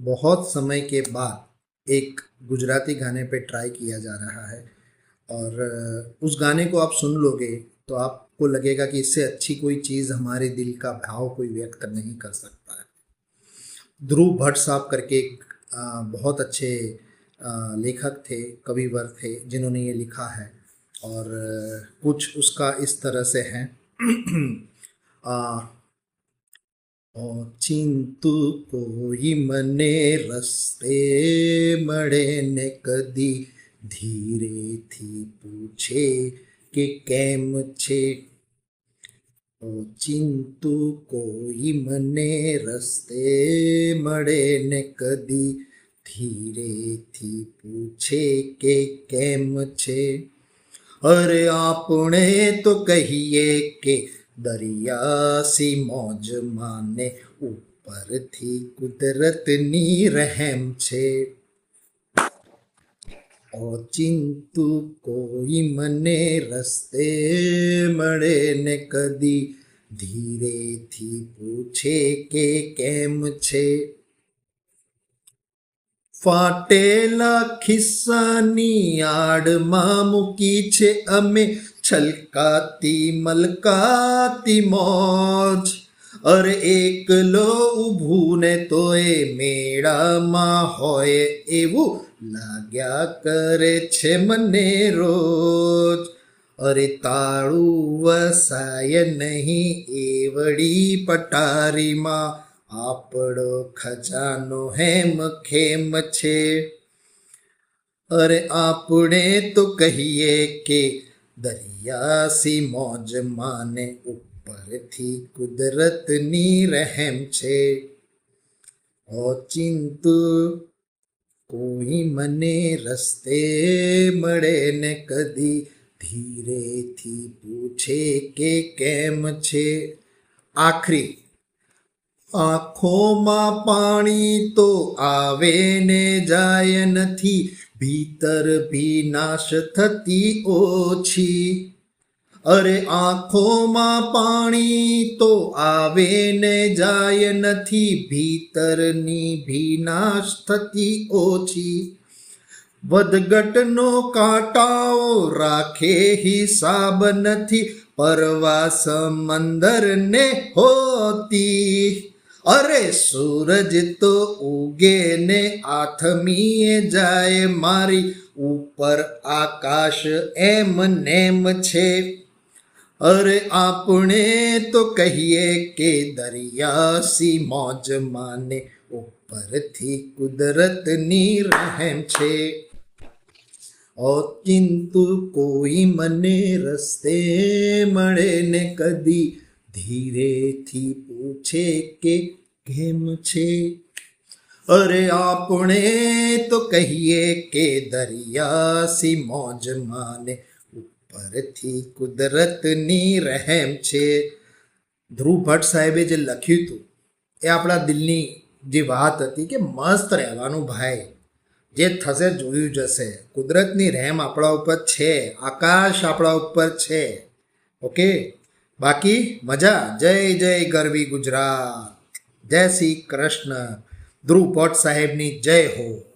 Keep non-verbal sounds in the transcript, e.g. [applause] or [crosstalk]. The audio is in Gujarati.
बहुत समय के बाद एक गुजराती गाने पे ट्राई किया जा रहा है। और उस गाने को आप सुन लोगे तो आपको लगेगा कि इससे अच्छी कोई चीज़ हमारे दिल का भाव कोई व्यक्त नहीं कर सकता है। ध्रुव भट्ट साहब करके एक बहुत अच्छे लेखक थे, कविवर थे, जिन्होंने ये लिखा है। और कुछ उसका इस तरह से है। [clears throat] अ, ચિંતુ કોઈ મને રસ્તે મળે ને કદી ધીરેથી પૂછે કે કેમ છે? ઓ ચિંતુ કોઈ મને રસ્તે મળે ને કદી ધીરેથી પૂછે કે કેમ છે? અરે આપણે તો કહીએ કે દરિયાસી મોજ માને ઉપરથી કુદરતની રહેમ છે. ઓચિંતુ કોઈ મને રસ્તે મળે ને કદી ધીરેથી પૂછે કે કેમ છે. ફાટેલા ખિસ્સાની આડમાં મૂકી છે અમે છલકાતી મલકાતી મોજ અરે એકલો ઊભું ને તોય મેળામાં હોય એવું લાગ્યા કરે છે મને રોજ અરે તાળું વસાય નહીં એવડી પટારીમાં આપણો ખજાનો હેમ ખેમ છે અરે આપણે તો કહીએ કે દરિયાસી મોજ માને ઉપરથી કુદરતની રહેમ છે. ઓ ચિંતુ, કોઈ મને રસ્તે મળે ને કદી ધીરેથી પૂછે કે કેમ છે? આખરી, આંખોમાં પાણી તો આવે ને જાય નથી. ભીતર ભી નાશ થતી ઓછી અરે આંખોમાં પાણી તો આવે ને જાય નથી ભીતરની ભીનાશ થતી ઓછી વધઘટનો કાંટાઓ રાખે હિસાબ નથી પરવા સમંદરને હોતી અરે સૂરજ તો ઉગે ને આથમીએ જાય મારી ઉપર આકાશ એમ નેમ છે. અરે આપણે તો કહીએ કે દરિયાસી મોજ માને ઉપરથી કુદરતની રહેમ છે. ઓ ચિંતુ કોઈ મને રસ્તે મળે ને કદી ધીરેથી પૂછે કે કેમ છે? અરે આપણે તો કહીએ કે દરિયાસી મોજ માને, ઉપરથી કુદરતની રહેમ છે. ધ્રુવ ભટ્ટ સાહેબે જે લખ્યું હતું, એ આપણા દિલની જે વાત હતી કે મસ્ત રહેવાનું ભાઈ, જે થશે જોયું જશે. કુદરતની રહેમ આપણા ઉપર છે, આકાશ આપણા ઉપર છે. ઓકે? બાકી મજા. જય જય ગરવી ગુજરાત. જય શ્રી કૃષ્ણ. ધ્રુવ ભટ્ટ સાહેબની જય હો.